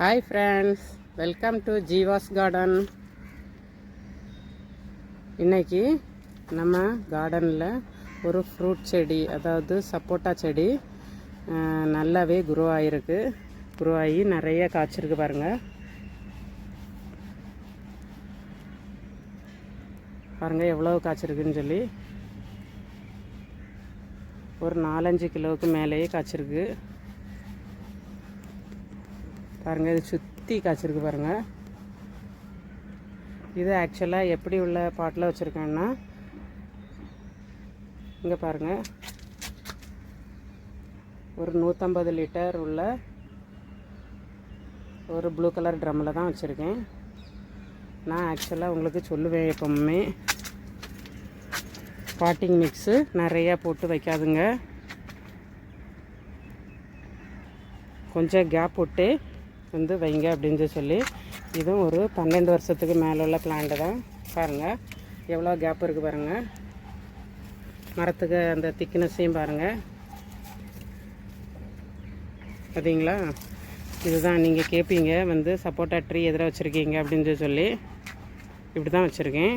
Hi friends welcome to Jeeva's garden இன்னைக்கு நம்ம கார்டனில் ஒரு ஃப்ரூட் செடி அதாவது சப்போட்டா செடி நல்லாவே குரோ ஆகிருக்கு குரோ ஆகி நிறைய காய்ச்சிருக்கு பாருங்கள் பாருங்கள் எவ்வளோ காய்ச்சிருக்குன்னு சொல்லி. ஒரு நாலஞ்சு கிலோவுக்கு மேலேயே காய்ச்சிருக்கு. பாருங்கள் இது சுற்றி காய்ச்சிருக்கு பாருங்கள் இது ஆக்சுவலாக எப்படி உள்ள பாட்டில் வச்சுருக்கேன்னா இங்கே பாருங்கள் ஒரு நூற்றம்பது லிட்டர் உள்ள ஒரு ப்ளூ கலர் ட்ரம்மில் தான் வச்சுருக்கேன். நான் ஆக்சுவலாக உங்களுக்கு சொல்லுவேன் எப்பவுமே. பாட்டிங் மிக்ஸு நிறையா போட்டு வைக்காதுங்க. கொஞ்சம் கேப் விட்டு வந்து வைங்க அப்படின்னு சொல்லி. இதுவும் ஒரு பன்னெண்டு வருஷத்துக்கு மேலே உள்ள பிளான்ட்டு தான். பாருங்கள் எவ்வளோ கேப் இருக்குது பாருங்கள் மரத்துக்கு அந்த திக்னஸையும் பாருங்கள் பார்த்தீங்களா? இதுதான் நீங்கள் கேட்பீங்க வந்து சப்போட்டா ட்ரீ எதில் வச்சுருக்கீங்க அப்படின்னு சொல்லி. இப்படி தான் வச்சுருக்கேன்.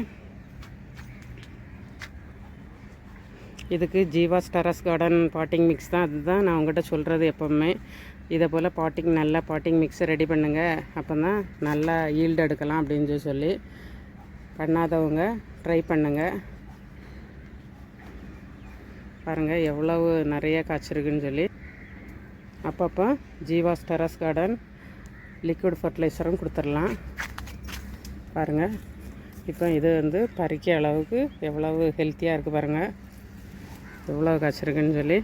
இதுக்கு Jeeva's terrace garden potting mix தான். அதுதான் நான் உங்கள்கிட்ட சொல்கிறது எப்போவுமே. இதை போல் பாட்டிங் நல்லா பாட்டிங் மிக்ஸை ரெடி பண்ணுங்கள் அப்போ தான் நல்லா ஈல்டு எடுக்கலாம் அப்படின்னு சொல்லி பண்ணாதவங்க ட்ரை பண்ணுங்கள் பாருங்கள் எவ்வளவு நிறைய காய்ச்சிருக்குன்னு சொல்லி. அப்பப்போ ஜீவாஸ் டெரஸ் கார்டன் லிக்விட் ஃபர்டிலைசரும் கொடுத்துடலாம். பாருங்கள் இப்போ இது வந்து பறிக்க அளவுக்கு எவ்வளவு ஹெல்த்தியாக இருக்குது பாருங்கள் எவ்வளோ காய்ச்சிருக்குன்னு சொல்லி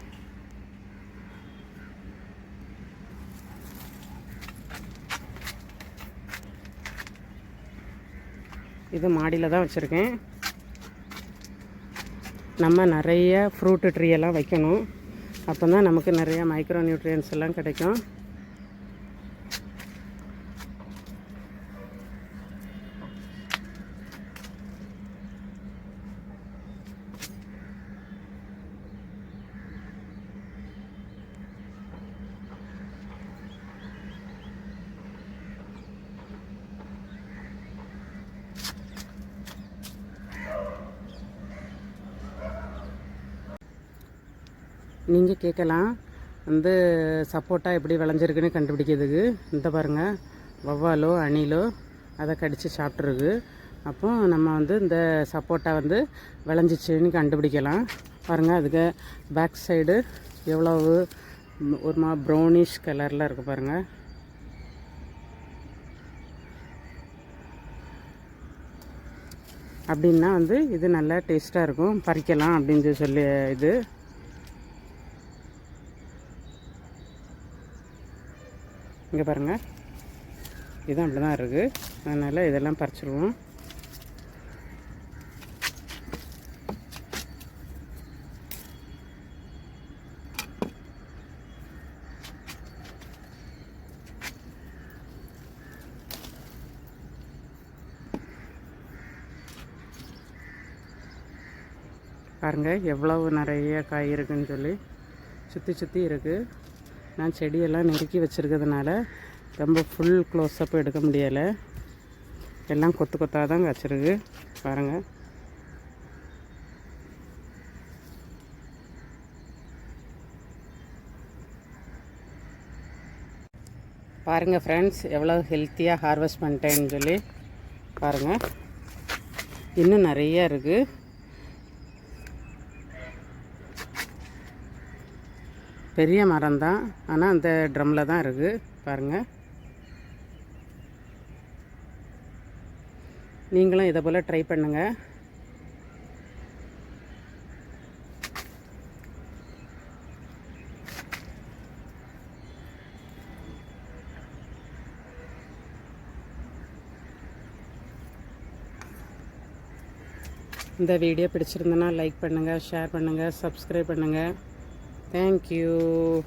இது மாடியில் தான் வச்சுருக்கேன். நம்ம நிறைய ஃப்ரூட்டு ட்ரீ எல்லாம் வைக்கணும். அப்போ தான் நமக்கு நிறைய மைக்ரோ நியூட்ரியன்ஸ் எல்லாம் கிடைக்கும். நீங்கள் கேட்கலாம் வந்து சப்போட்டா எப்படி விளைஞ்சிருக்குன்னு கண்டுபிடிக்கிறதுக்கு. இந்த பாருங்கள் வவ்வாலோ அணிலோ அதை கடித்து சாப்பிட்ருக்கு அப்போ நம்ம வந்து இந்த சப்போட்டா வந்து விளைஞ்சிச்சுன்னு கண்டுபிடிக்கலாம். பாருங்கள் அதுக்கு பேக் சைடு எவ்வளவு ஒரு மா ப்ரௌனிஷ் கலரில் இருக்குது பாருங்கள் அப்படின்னா வந்து இது நல்லா டேஸ்ட்டாக இருக்கும். பறிக்கலாம் அப்படின்னு சொல்லி இது. இங்கே பாருங்கள் இதுவும் அப்படி தான் இருக்குது அதனால் இதெல்லாம் பறிச்சிருவோம். பாருங்கள் எவ்வளவு நிறைய காய் இருக்குன்னு சொல்லி சுற்றி சுற்றி இருக்குது நான் செடியெல்லாம் நெருக்கி வச்சுருக்கிறதுனால ரொம்ப ஃபுல் க்ளோஸ்அப் எடுக்க முடியலை. எல்லாம் கொத்து கொத்தாக தான் காய்ச்சிருக்கு பாருங்கள் பாருங்கள் ஃப்ரெண்ட்ஸ் எவ்வளோ ஹெல்த்தியாக ஹார்வெஸ்ட் பண்ணிட்டேன்னு சொல்லி. பாருங்கள் இன்னும் நிறைய இருக்குது பெரிய மரம் தான். ஆனால் அந்த ட்ரம்மில் தான் இருக்குது பாருங்கள் நீங்களும் இதை போல் ட்ரை பண்ணுங்கள் இந்த வீடியோ பிடிச்சிருந்தனா லைக் பண்ணுங்கள் ஷேர் பண்ணுங்கள் சப்ஸ்கிரைப் பண்ணுங்கள் Thank you.